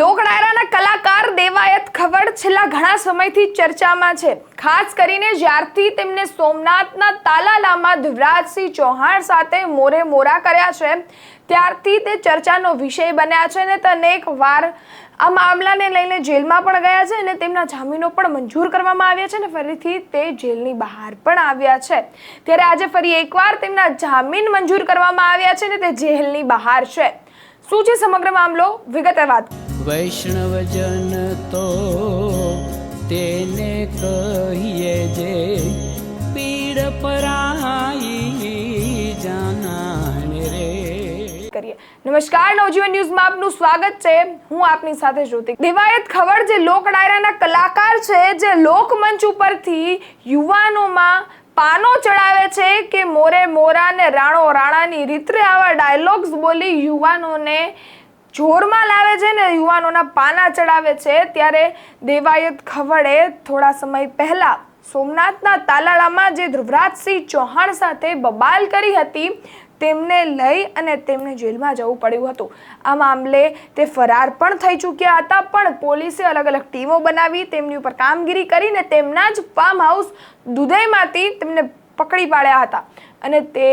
લોકડાયરાના કલાકાર દેવાયત ખવડ છેલ્લા ઘણા સમયથી ચર્ચામાં છે. ખાસ કરીને જ્યારથી તેમને સોમનાથના તાલાલામાં ધ્રુવરાજસિંહ ચૌહાણ સાથે મોરે મોરા કર્યા છે, ત્યારથી તે ચર્ચાનો વિષય બન્યા છે અને તે અનેક વાર આ મામલાને લઈને જેલમાં પણ ગયા છે અને તેમના જામીનો પણ મંજૂર કરવામાં આવ્યા છે અને ફરીથી તે જેલની બહાર પણ આવ્યા છે. ત્યારે આજે ફરી એકવાર તેમના જામીન મંજૂર કરવામાં આવ્યા છે અને તે જેલની બહાર છે. શું છે સમગ્ર મામલો? વિગતે વાત વૈષ્ણવજન તો તેને કહીએ જે પીડ પરાઈ જાનાને રે. કરીએ. નમસ્કાર, નવજીવન ન્યૂઝમાં આપનું સ્વાગત છે. હું આપની સાથે જ્યોતિ. દિવાયત ખવડ જે લોક ડાયરાના કલાકાર છે, જે લોકમંચ ઉપરથી યુવાનોમાં પાનો ચડાવે છે કે મોરે મોરા ને રાણો રાણાની રીતરે આવા ડાયલોગ્સ બોલી યુવાનોને જોરમાં લાવે છે ને, યુવાનોના પાના ચડાવે છે, ત્યારે દેવાયત ખવડે થોડા સમય પહેલા સોમનાથના તાલાળામાં જે ધ્રુવરાજસિંહ ચૌહાણ સાથે બબાલ કરી હતી, તેમને લઈ અને તેમને જેલમાં જવું પડ્યું હતું. આ મામલે તે ફરાર પણ થઈ ચૂક્યા હતા, પણ પોલીસે અલગ અલગ ટીમો બનાવી, તેમની ઉપર કામગીરી કરીને તેમના જ ફાર્મ હાઉસ દુધઈમાંથી તેમને પકડી પાડ્યા હતા. અને તે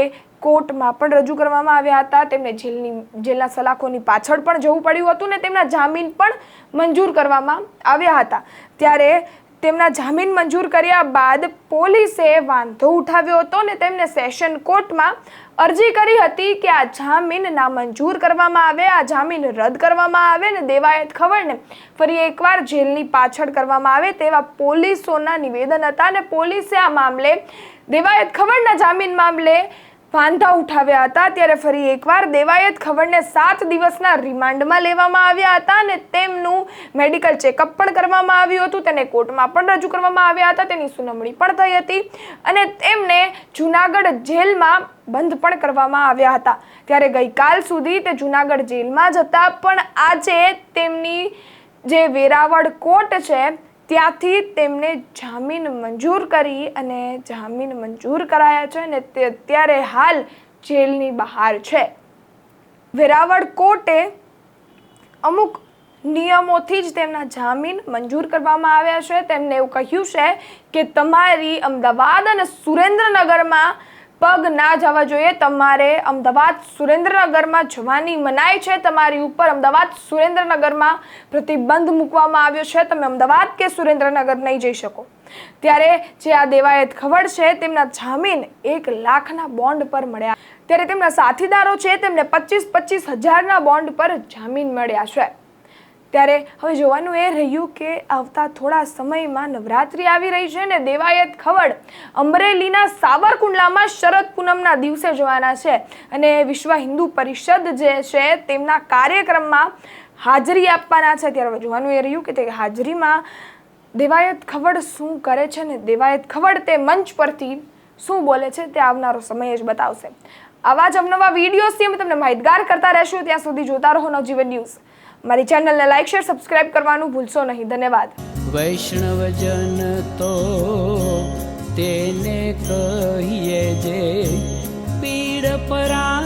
કોર્ટમાં પણ રજૂ કરવામાં આવ્યા હતા. તેમને જેલની, જેલના સલાખોની પાછળ પણ જવું પડ્યું હતું ને તેમના જામીન પણ મંજૂર કરવામાં આવ્યા હતા. ત્યારે તેમના જામીન મંજૂર કર્યા બાદ પોલીસે વાંધો ઉઠાવ્યો હતો ને તેમને સેશન કોર્ટમાં અરજી કરી હતી કે આ જામીન નામંજૂર કરવામાં આવે, આ જામીન રદ કરવામાં આવે ને દેવાયત ખબરને ફરી એકવાર જેલની પાછળ કરવામાં આવે તેવા પોલીસોના નિવેદન હતા અને પોલીસે આ મામલે દેવાયત ખબરના જામીન મામલે વાંધા ઉઠાવ્યા હતા ત્યારે ફરી એકવાર દેવાયત ખબરને સાત દિવસના રિમાન્ડમાં લેવામાં આવ્યા હતા અને તેમનું મેડિકલ ચેકઅપ પણ કરવામાં આવ્યું હતું. તેને કોર્ટમાં પણ રજૂ કરવામાં આવ્યા હતા. તેની સુનાવણી પણ થઈ હતી અને તેમને જુનાગઢ જેલમાં બંધ પણ કરવામાં આવ્યા હતા. ત્યારે ગઈકાલ સુધી તે જુનાગઢ જેલમાં જ હતા. પણ આજે તેમની જે વેરાવળ કોર્ટ છે ત્યાંથી તેમને જામીન મંજૂર કરી અને જામીન મંજૂર કરાયા છે અને તે અત્યારે હાલ જેલની બહાર છે. વેરાવળ કોર્ટે અમુક નિયમોથી જ તેમના જામીન મંજૂર કરવામાં આવ્યા છે. તેમને એવું કહ્યું છે કે તમારી અમદાવાદ અને સુરેન્દ્રનગરમાં પગ ના જવા જોઈએ. તમારે અમદાવાદ સુરેન્દ્રનગરમાં જવાની મનાઈ છે. તમારી ઉપર અમદાવાદ સુરેન્દ્રનગરમાં પ્રતિબંધ મૂકવામાં આવ્યો છે. તમે અમદાવાદ કે સુરેન્દ્રનગર નહીં જઈ શકો. ત્યારે જે આ દેવાયત ખબર છે, તેમના જામીન એક લાખના બોન્ડ પર મળ્યા. ત્યારે તેમના સાથીદારો છે, તેમને પચીસ પચીસ હજારના બોન્ડ પર જામીન મળ્યા છે. ત્યારે હવે જોવાનું એ રહ્યું કે આવતા થોડા સમયમાં નવરાત્રિ આવી રહી છે ને દેવાયત ખવડ અમરેલીના સાવરકુંડલામાં શરદ પૂનમના દિવસે જવાના છે. અને વિશ્વ હિન્દુ પરિષદ જે છે તેમના કાર્યક્રમમાં હાજરી આપવાના છે. ત્યારે હવે જોવાનું એ રહ્યું કે તે હાજરીમાં દેવાયત ખવડ શું કરે છે ને દેવાયત ખવડ તે મંચ પરથી શું બોલે છે તે આવનારો સમય જ બતાવશે. આવા જ અવનવા વિડીયોઝથી અમે તમને માહિતગાર કરતા રહેશું. ત્યાં સુધી જોતા રહો નવજીવન ન્યૂઝ. મારી ચેનલને લાઈક શેર સબસ્ક્રાઇબ કરવાનું ભૂલશો નહીં. ધન્યવાદ. વૈષ્ણવજન તો તેને કહીએ જે પીડ જાનાને